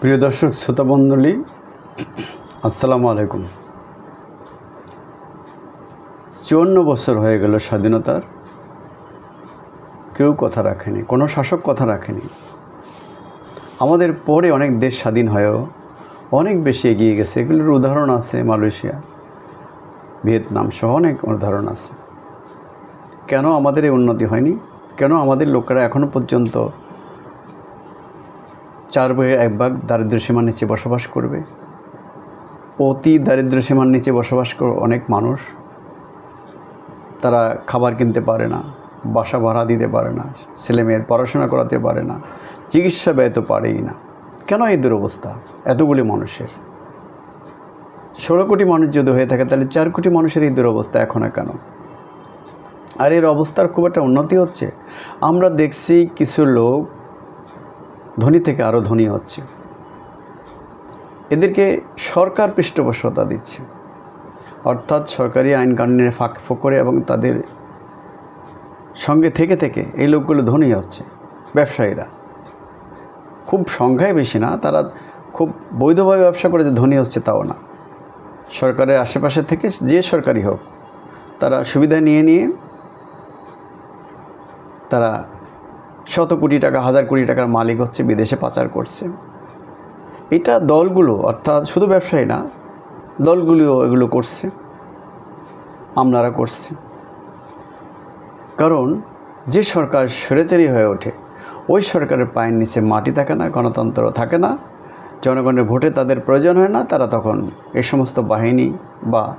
প্রিয় দর্শক শ্রোতামণ্ডলী আসসালামু আলাইকুম। চুয়ান্ন বছর হয়ে গেল স্বাধীনতার। কেউ কথা রাখেনি, কোনো শাসক কথা রাখেনি। আমাদের পরে অনেক দেশ স্বাধীন হয়েও অনেক বেশি এগিয়ে গেছে। এগুলোর উদাহরণ আছে মালয়েশিয়া, ভিয়েতনাম সহ অনেক উদাহরণ আছে। কেন আমাদের এই উন্নতি হয়নি? কেন আমাদের লোকেরা এখনও পর্যন্ত চার ভাগের এক ভাগ দারিদ্র সীমার নিচে বসবাস করবে। অতি দারিদ্র সীমার নিচে বসবাস করে অনেক মানুষ। তারা খাবার কিনতে পারে না, বাসা ভাড়া দিতে পারে না ছেলেমেয়ের পড়াশোনা করাতে পারে না, চিকিৎসা ব্যয় তো পারেই না। কেন এই দুরবস্থা? এতগুলি মানুষের। ষোলো কোটি মানুষ যদি হয়ে থাকে, তাহলে চার কোটি মানুষের এই দুরবস্থা এখনও কেন? আর এর অবস্থার খুব একটা উন্নতি হচ্ছে। আমরা দেখছি কিছু লোক ধনী থেকে আরও ধনী হচ্ছে। এদেরকে সরকার পৃষ্ঠপোষকতা দিচ্ছে। অর্থাৎ সরকারি আইন কানুনের ফাঁক ফোকরে এবং তাদের সঙ্গে থেকে থেকে এই লোকগুলো ধনী হচ্ছে, ব্যবসায়ীরা। খুব সংখ্যায় বেশি না, তারা খুব বৈধভাবে ব্যবসা করে যে ধনী হচ্ছে তাও না। সরকারের আশেপাশে থেকে যে সরকারি হোক, তারা সুবিধা নিয়ে নিয়ে তারা শত কোটি টাকা, হাজার কোটি টাকার মালিক হচ্ছে, বিদেশে পাচার করছে। এটা দলগুলো, অর্থাৎ শুধু ব্যবসায়ী না, দলগুলিও এগুলো করছে। আমলারা করছে। কারণ যে সরকার স্বৈরাচারী হয়ে ওঠে, ওই সরকারের পায়ের নিচে মাটি থাকে না, গণতন্ত্র থাকে না, জনগণের ভোটে তাদের প্রয়োজন হয় না, তারা তখন এ সমস্ত বাহিনী বা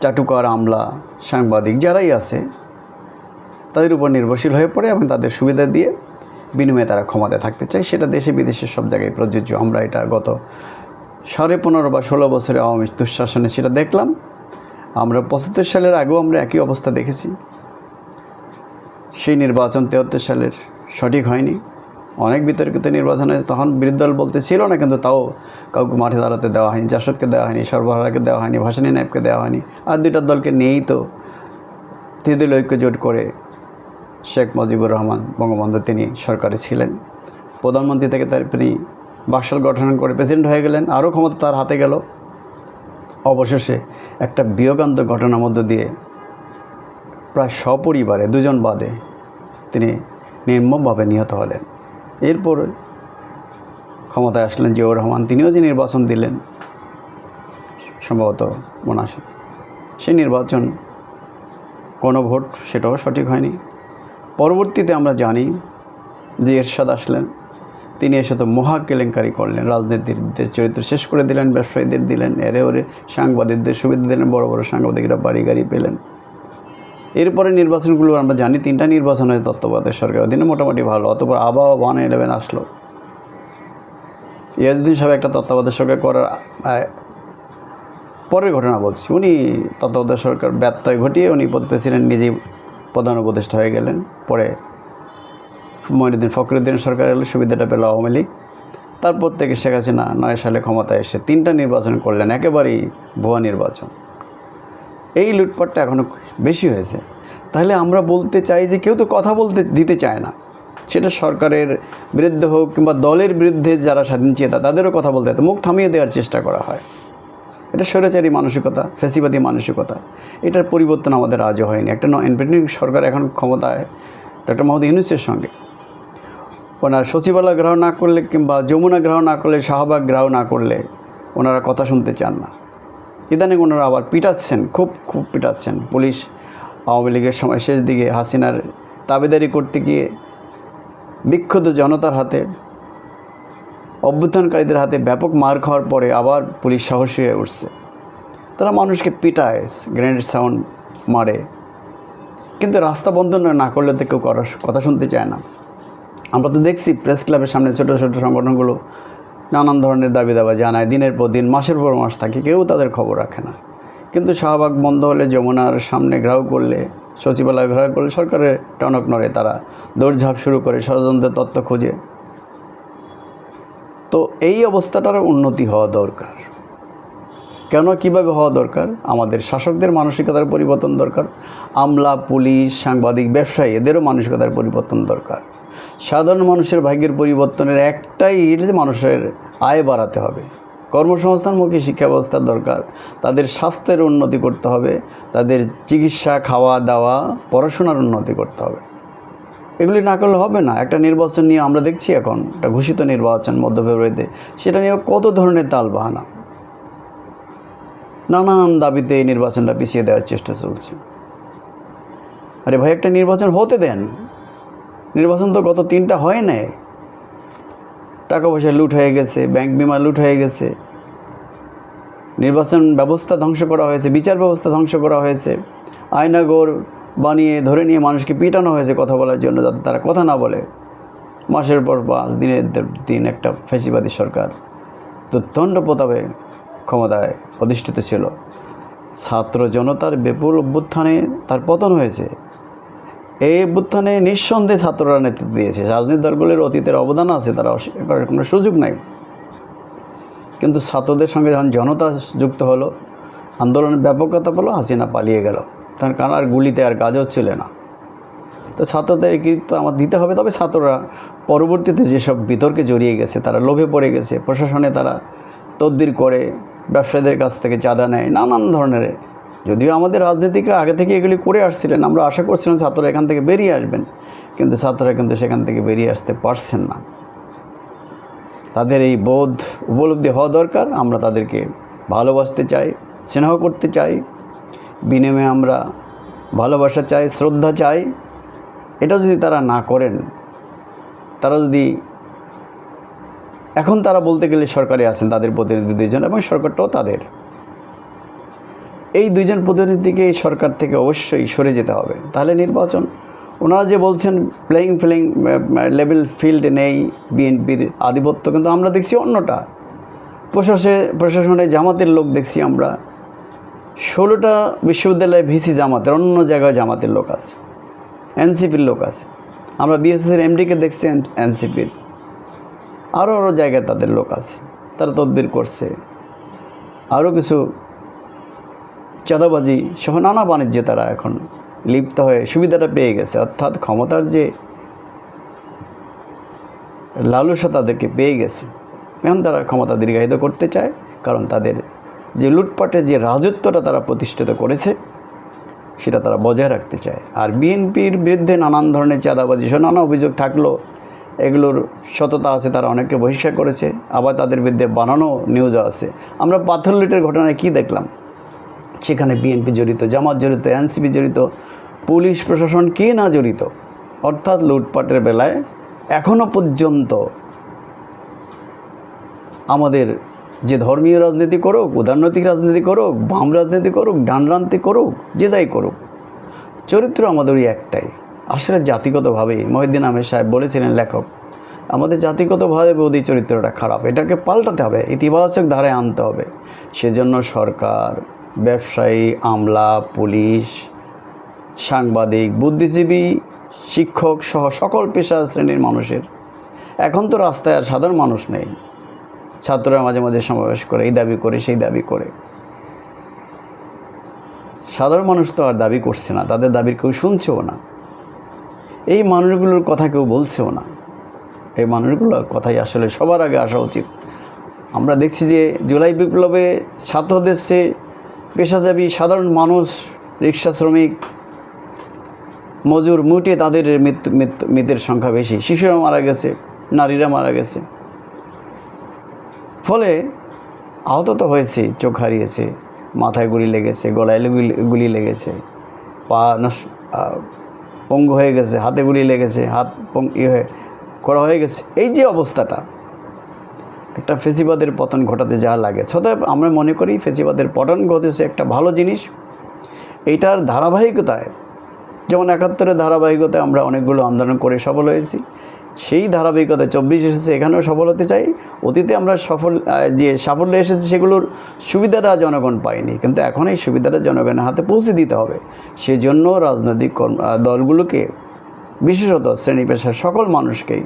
চাটুকার আমলা, সাংবাদিক যারাই আছে, তাদের উপর নির্ভরশীল হয়ে পড়ে এবং তাদের সুবিধা দিয়ে বিনিময়ে তারা ক্ষমতায় থাকতে চায়, সেটা দেশে বিদেশে সব জায়গায় প্রযোজ্য। আমরা এটা গত সাড়ে পনেরো বা ষোলো বছরে আওয়ামী দুঃশাসনে সেটা দেখলাম। আমরা পঁচাত্তর সালের আগেও আমরা একই অবস্থা দেখেছি। সেই নির্বাচন তেহাত্তর সালের সঠিক হয়নি। অনেক বিতর্কিত নির্বাচন হয়েছে। তখন বিরোধী দল বলতে ছিল না, কিন্তু তাও কাউকে মাঠে দাঁড়াতে দেওয়া হয়নি, জাসদকে দেওয়া হয়নি সর্বহারাকে দেওয়া হয়নি, ভাসানী নায়বকে দেওয়া হয়নি। আর দুইটা দলকে নিয়েই তো তৃতীয় ঐক্য জোট করে শেখ মুজিবুর রহমান বঙ্গবন্ধু তিনি সরকারে ছিলেন। প্রধানমন্ত্রী থেকে তার তিনি বাকশাল গঠন করে প্রেসিডেন্ট হয়ে গেলেন। আরও ক্ষমতা তার হাতে গেল। অবশেষে একটা বিয়োগান্ত ঘটনার মধ্য দিয়ে প্রায় সপরিবারে দুজন বাদে তিনি নির্মমভাবে নিহত হলেন। এরপর ক্ষমতায় আসলেন জিয়াউর রহমান। তিনিও যে নির্বাচন দিলেন, সম্ভবত মনাসি সেই নির্বাচন কোনো ভোট সেটাও সঠিক হয়নি। পরবর্তীতে আমরা জানি যে এরশাদ আসলেন। তিনি এসে তো মহা কেলেঙ্কারি করলেন, রাজনীতির চরিত্র শেষ করে দিলেন, ব্যবসায়ীদের দিলেন, এরে ওরে সাংবাদিকদের সুবিধা দিলেন, বড় বড় সাংবাদিকরা বাড়ি গাড়ি পেলেন। এরপরে নির্বাচনগুলো আমরা জানি তিনটা নির্বাচন হয়েছে, তত্ত্বাবধায়ক সরকারের অধীনে মোটামুটি ভালো, অতপর আবহাওয়া ওয়ান ইলেভেন আসলো। ইয়াজুদ্দিন সাহেব একটা তত্ত্বাবধায়ক সরকার করার পরের ঘটনা বলছি। উনি তত্ত্বাবধায়ক সরকার ব্যত্যয় ঘটিয়ে উনি প্রেসিডেন্ট নিজেই প্রধান উপদেষ্টা হয়ে গেলেন। পরে মঈনুদ্দিন ফখরুদ্দিন সরকার এলো, সুবিধাটা পেল আওয়ামী লীগ। তারপর থেকে শেখ হাসিনা নয় সালে ক্ষমতায় এসে তিনটা নির্বাচন করলেন, একেবারেই ভুয়া নির্বাচন। এই লুটপাটটা এখনও বেশি হয়েছে। তাহলে আমরা বলতে চাই যে কেউ তো কথা বলতে দিতে চায় না। সেটা সরকারের বিরুদ্ধে হোক কিংবা দলের বিরুদ্ধে যারা স্বাধীন চেতা, তাদেরও কথা বলতে মুখ থামিয়ে দেওয়ার চেষ্টা করা হয়। এটা স্বৈরাচারী মানসিকতা ফেসিবাদী মানসিকতা। এটার পরিবর্তন আমাদের আজও হয়নি। একটা ইন্ডিপেন্ডেন্ট সরকার এখন ক্ষমতায়, ডক্টর মোহাম্মদ ইউনুসের সঙ্গে। ওনার সচিবালয় গ্রহণ না করলে কিংবা যমুনা গ্রহণ না করলে, শাহবাগ গ্রহণ না করলে ওনারা কথা শুনতে চান না। ইদানিং ওনারা আবার পিটাচ্ছেন, খুব খুব পিটাচ্ছেন। পুলিশ আওয়ামী লীগের সময় শেষ দিকে হাসিনার তাবেদারি করতে গিয়ে বিক্ষুব্ধ জনতার হাতে অভ্যুত্থানকারীদের হাতে ব্যাপক মার খাওয়ার পরে আবার পুলিশ সাহসী হয়ে উঠছে। তারা মানুষকে পিটায়, গ্রেনেড সাউন্ড মারে। কিন্তু রাস্তা বন্ধ না- করলে তো কেউ কথা শুনতে চায় না। আমরা তো দেখছি প্রেস ক্লাবের সামনে ছোটো ছোটো সংগঠনগুলো নানান ধরনের দাবি দাবা জানায় দিনের পর দিন, মাসের পর মাস থাকে, কেউ তাদের খবর রাখে না। কিন্তু শাহবাগ বন্ধ হলে যমুনার সামনে ঘেরাও করলে, সচিবালয় ঘেরাও করলে সরকারের টনক নড়ে তারা। দৌড়ঝাঁপ শুরু করে ষড়যন্ত্রের তত্ত্ব খোঁজে। তো এই অবস্থাটার উন্নতি হওয়া দরকার। কেন, কীভাবে হওয়া দরকার? আমাদের শাসকদের মানসিকতার পরিবর্তন দরকার। আমলা, পুলিশ, সাংবাদিক, ব্যবসায়ী, এদেরও মানসিকতার পরিবর্তন দরকার। সাধারণ মানুষের ভাগ্যের পরিবর্তনের একটাই যে মানুষের আয় বাড়াতে হবে। কর্মসংস্থানমুখী শিক্ষা ব্যবস্থার দরকার। তাদের স্বাস্থ্যের উন্নতি করতে হবে। তাদের চিকিৎসা খাওয়া দাওয়া পড়াশোনার উন্নতি করতে হবে। এগুলি না করলে হবে না। একটা নির্বাচন নিয়ে আমরা দেখছি এখন, একটা ঘোষিত নির্বাচন মধ্য ফেব্রুয়ারিতে, সেটা নিয়ে কত ধরনের তাল বাহানা নানান দাবিতে এই নির্বাচনটা পিছিয়ে দেওয়ার চেষ্টা চলছে। আরে ভাই, একটা নির্বাচন হতে দেন। নির্বাচন তো গত তিনটা হয় নাই। টাকা পয়সা লুট হয়ে গেছে, ব্যাংক বিমা লুট হয়ে গেছে। নির্বাচন ব্যবস্থা ধ্বংস করা হয়েছে, বিচার ব্যবস্থা ধ্বংস করা হয়েছে। আয়নাগর বানিয়ে, ধরে নিয়ে মানুষকে পিটানো হয়েছে কথা বলার জন্য যাতে তারা কথা না বলে। মাসের পর পাঁচ দিনের দিন একটা ফেসিবাদী সরকার দুর্দণ্ড প্রতাপে ক্ষমতায় অধিষ্ঠিত ছিল। ছাত্র জনতার বিপুল অভ্যুত্থানে তার পতন হয়েছে। এই অভ্যুত্থানে নিঃসন্দেহে ছাত্ররা নেতৃত্ব দিয়েছে। রাজনৈতিক দলগুলির অতীতের অবদান আছে, তারা অস্বীকার কোনো সুযোগ নাই। কিন্তু ছাত্রদের সঙ্গে যখন জনতা যুক্ত হলো, আন্দোলনের ব্যাপকতা পেল হাসিনা পালিয়ে গেল। তার আর গুলিতে আর কাজ হচ্ছিল না। তো ছাত্রদের কৃতিত্ব আমার দিতে হবে, তবে ছাত্ররা পরবর্তীতে যেসব বিতর্কে জড়িয়ে গেছে, তারা লোভে পড়ে গেছে, প্রশাসনে তারা তদবির করে ব্যবসায়ীদের কাছ থেকে চাঁদা নেয়, নানান ধরনের। যদিও আমাদের রাজনীতিকরা আগে থেকে এগুলি করে আসছিলেন, আমরা আশা করছিলাম ছাত্ররা এখান থেকে বেরিয়ে আসবেন, কিন্তু ছাত্ররা কিন্তু সেখান থেকে বেরিয়ে আসতে পারছেন না। তাদের এই বোধ উপলব্ধি হওয়া দরকার, আমরা তাদেরকে ভালোবাসতে চাই, স্নেহ করতে চাই বিনিময়ে আমরা ভালোবাসা চাই, শ্রদ্ধা চাই। এটা যদি তারা না করেন, তারা যদি এখন তারা বলতে গেলে সরকারে আছেন তাদের প্রতিনিধি দুইজন এবং সরকারটাও তাদের। এই দুইজন প্রতিনিধিকে এই সরকার থেকে অবশ্যই সরে যেতে হবে। তাহলে নির্বাচন, ওনারা যে বলছেন প্লেয়িং ফিলিং লেভেল ফিল্ড নেই, বিএনপির আধিপত্য, কিন্তু আমরা দেখছি অন্যটা। প্রশাসে, প্রশাসনে জামাতের লোক দেখছি আমরা। ষোলোটা বিশ্ববিদ্যালয়ে ভিসি জামাতের অন্য জায়গায় জামাতের লোক আছে। এনসিপির লোক আছে। আমরা বিএসএসের এমডিকে দেখছি এনসিপির। আরও আরও জায়গায় তাদের লোক আছে। তারা তদবির করছে। আরও কিছু চাঁদাবাজি সহ নানা বাণিজ্যে তারা এখন লিপ্ত হয়ে সুবিধাটা পেয়ে গেছে। অর্থাৎ ক্ষমতার যে লালসা তাদেরকে পেয়ে গেছে। এখন তারা ক্ষমতা দীর্ঘায়িত করতে চায়, কারণ তাদের যে লুটপাটের যে রাজত্বটা তারা প্রতিষ্ঠিত করেছে, সেটা তারা বজায় রাখতে চায়। আর বিএনপির বিরুদ্ধে নানান ধরনের চাঁদাবাজি নানা অভিযোগ থাকলেও এগুলোর সততা আছে, তারা অনেককে বহিষ্কার করেছে, আবার তাদের বিরুদ্ধে বানানো নিউজও আছে। আমরা পাথর লুটের ঘটনায় কী দেখলাম? সেখানে বিএনপি জড়িত, জামাত জড়িত, এনসিপি জড়িত, পুলিশ প্রশাসন কে না জড়িত? অর্থাৎ লুটপাটের বেলায় এখনও পর্যন্ত আমাদের যে ধর্মীয় রাজনীতি করুক, উদারনৈতিক রাজনীতি করুক, বাম রাজনীতি করুক ডান ডানরান্তি করুক, যে যাই করুক, চরিত্র আমাদের ওই একটাই। আসলে জাতিগতভাবেই মহিউদ্দিন আহমেদ সাহেব বলেছিলেন লেখক, আমাদের জাতিগতভাবে বৌদি চরিত্রটা খারাপ, এটাকে পাল্টাতে হবে, ইতিবাচক ধারায় আনতে হবে। সেজন্য সরকার, ব্যবসায়ী, আমলা, পুলিশ, সাংবাদিক, বুদ্ধিজীবী, শিক্ষক সহ সকল পেশা শ্রেণির মানুষের। এখন তো রাস্তায় আর সাধারণ মানুষ নেই। ছাত্ররা মাঝে মাঝে সমাবেশ করে, এই দাবি করে, সেই দাবি করে। সাধারণ মানুষ তো আর দাবি করছে না, তাদের দাবির কেউ শুনছেও না। এই মানুষগুলোর কথা কেউ বলছেও না। এই মানুষগুলোর কথাই আসলে সবার আগে আসা উচিত। আমরা দেখছি যে জুলাই বিপ্লবে ছাত্রদের সে পেশাজীবী সাধারণ মানুষ, রিক্সা শ্রমিক, মজুর মুটে তাদের মৃত্যু মৃত্যু, মৃতের সংখ্যা বেশি। শিশুরা মারা গেছে, নারীরা মারা গেছে। ফলে আহত তো হয়েছে, চোখ হারিয়েছে, মাথায় গুলি লেগেছে, গলায় গুলি লেগেছে, পা পঙ্গু হয়ে গেছে, হাতে গুলি লেগেছে, হাত পং ইয়ে হয়ে করা হয়ে গেছে। এই যে অবস্থাটা, একটা ফেসিবাদের পতন ঘটাতে যা লাগে। সদায় আমরা মনে করি ফেসিবাদের পতন ঘটেছে একটা ভালো জিনিস। এইটার ধারাবাহিকতায়, যেমন একাত্তরের ধারাবাহিকতায় আমরা অনেকগুলো আন্দোলন করে সফল হয়েছি। সেই ধারাবাহিকতা চব্বিশ এসেছে, এখানেও সফল হতে চাই। অতীতে আমরা সফল যে সাফল্য এসেছে সেগুলোর সুবিধাটা জনগণ পায়নি। কিন্তু এখন এই সুবিধাটা জনগণের হাতে পৌঁছে দিতে হবে। সেজন্য রাজনৈতিক কর্ম দলগুলোকে, বিশেষত শ্রেণি পেশার সকল মানুষকেই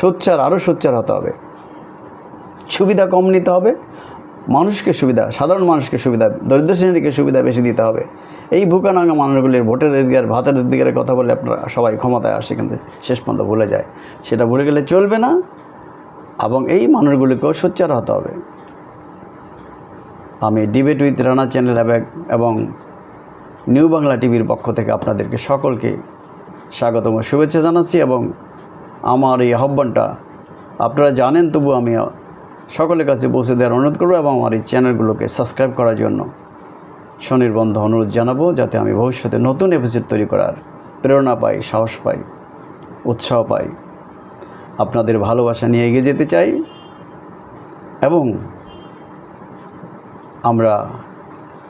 সোচ্চার, আরও সোচ্চার হতে হবে। সুবিধা কম নিতে হবে। মানুষকে সুবিধা, সাধারণ মানুষকে সুবিধা, দরিদ্র শ্রেণীকে সুবিধা বেশি দিতে হবে। এই ভুকানাঙ্গা মানুষগুলির ভোটের অধিকার, ভাতের অধিকারের কথা বলে আপনারা সবাই ক্ষমতায় আসে কিন্তু শেষ পর্যন্ত ভুলে যায়। সেটা ভুলে গেলে চলবে না এবং এই মানুষগুলিকেও সোচ্চার হতে হবে। আমি ডিবেট উইথ রানা চ্যানেল এবং- নিউ বাংলা টিভির পক্ষ থেকে আপনাদেরকে সকলকে স্বাগতম, শুভেচ্ছা জানাচ্ছি এবং আমার এই আহ্বানটা আপনারা জানেন তবু আমি সকলের কাছে পৌঁছে দেওয়ার অনুরোধ করব এবং আমার এই চ্যানেলগুলোকে সাবস্ক্রাইব করার জন্য স্বনির্বন্ধ অনুরোধ জানাব, যাতে আমি ভবিষ্যতে নতুন এপিসোড তৈরি করার প্রেরণা পাই, সাহস পাই, উৎসাহ পাই। আপনাদের ভালোবাসা নিয়ে এগিয়ে যেতে চাই এবং আমরা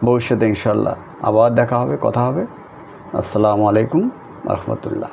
ভবিষ্যতে ইনশাল্লাহ আবার দেখা হবে, কথা হবে। আসসালামু আলাইকুম রহমতুল্লাহ।